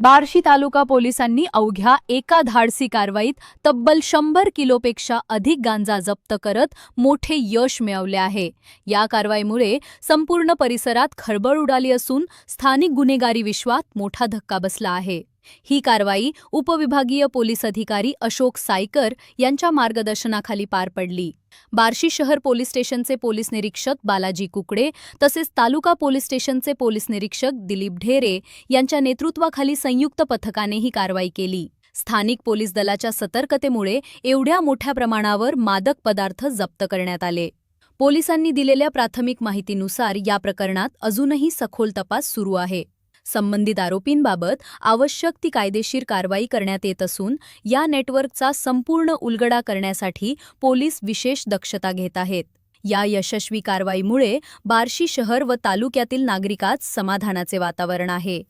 बार्शी तालुका पोलिसांनी अवघ्या एका धाडसी कारवाईत तब्बल शंभर किलोपेक्षा अधिक गांजा जप्त करत मोठे यश मिळवले आहे. या कारवाईमुळे संपूर्ण परिसरात खळबळ उडाली असून स्थानिक गुन्हेगारी विश्वात मोठा धक्का बसला आहे. ही कारवाई उपविभागीय पोलीस अधिकारी अशोक सायकर यांच्या मार्गदर्शनाखाली पार पडली. बार्शी शहर पोलीस स्टेशनचे पोलीस निरीक्षक बालाजी कुकडे तसेच तालुका पोलीस स्टेशनचे पोलीस निरीक्षक दिलीप ढेरे यांच्या नेतृत्वाखाली संयुक्त पथकाने ही कारवाई केली. स्थानिक पोलीस दलाच्या सतर्कतेमुळे एवढ्या मोठ्या प्रमाणावर मादक पदार्थ जप्त करण्यात आले. पोलिसांनी दिलेल्या प्राथमिक माहितीनुसार या प्रकरणात अजूनही सखोल तपास सुरू आहे. संबंधित आरोपींबाबत आवश्यक ती कायदेशीर कारवाई करण्यात येत असून या नेटवर्कचा संपूर्ण उलगडा करण्यासाठी पोलीस विशेष दक्षता घेत आहेत. या यशस्वी कारवाईमुळे बार्शी शहर व तालुक्यातील नागरिकात समाधानाचे वातावरण आहे.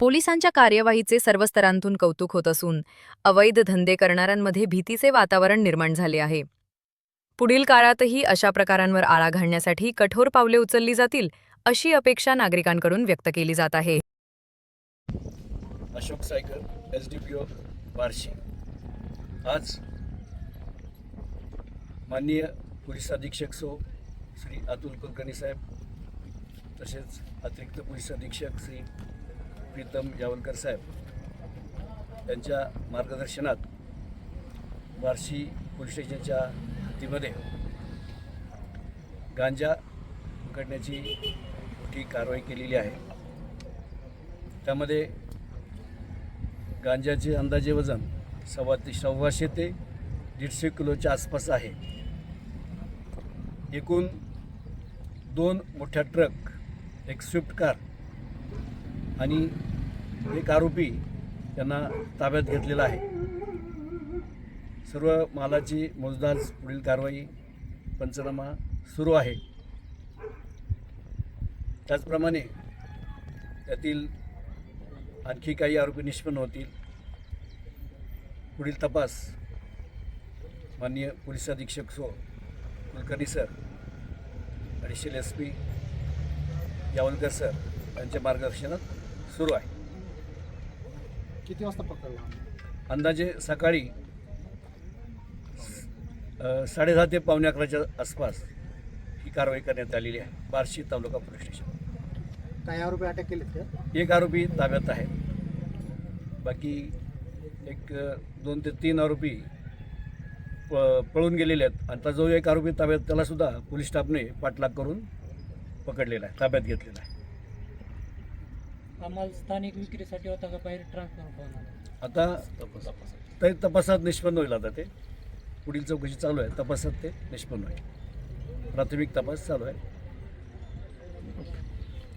पोलिसांच्या कार्यवाहीचे सर्व स्तरांतून कौतुक होत असून अवैध धंदे करणाऱ्यांमध्ये भीतीचे वातावरण निर्माण झाले आहे. पुढील काळातही अशा प्रकारांवर आळा घालण्यासाठी कठोर पावले उचलली जातील अशी अपेक्षा नागरिकांकडून व्यक्त केली जात आहे. Ashok cycle S D P O Barshi. आज माननीय पोलीस अधीक्षक सो श्री अतुल कुलकर्णी साहेब तसेच अतिरिक्त पोलीस अधीक्षक श्री प्रीतम यावलकर साहेब यांच्या मार्गदर्शनात बार्शी पोलीस स्टेशनच्या हद्दीमध्ये गांजा पकडण्याची मोठी कारवाई केलेली आहे. त्यामध्ये गांजाचे अंदाजे वजन सव्वा ते सव्वाशे ते दीडशे किलोच्या आसपास आहे. एकूण दोन मोठ्या ट्रक एक स्विफ्ट कार आणि एक आरोपी यांना ताब्यात घेतलेला आहे. सर्व मालाची मोजदाज पुढील कारवाई पंचनामा सुरू आहे. त्याचप्रमाणे त्यातील आणखी काही आरोपी निष्पन्न होतील. पुढील तपास माननीय पोलीस अधीक्षक so Kulkarni sir additional S P Yawalkar sir यांच्या मार्गदर्शनात सुरू आहे. किती वाजता पकडला अंदाजे सकाळी साडेदहा ते पावणे अकराच्या आसपास ही कारवाई करण्यात आलेली आहे. Barshi taluka police station. काही आरोपी अटक केलेत का? एक आरोपी ताब्यात आहे. बाकी एक दोन ते तीन आरोपी प पळून गेलेले आहेत. आणि आता जो एक आरोपी ताब्यात त्यालासुद्धा पोलीस स्टाफने पाठलाग करून पकडलेला आहे ताब्यात घेतलेला आहे. आम्हाला स्थानिक विक्रीसाठी होता का बाहेर ट्रान्सफर होणार आता ते तपासात निष्पन्न होईल आता ते. पुढील चौकशी चालू आहे. तपासात ते निष्पन्न होईल. प्राथमिक तपास चालू आहे.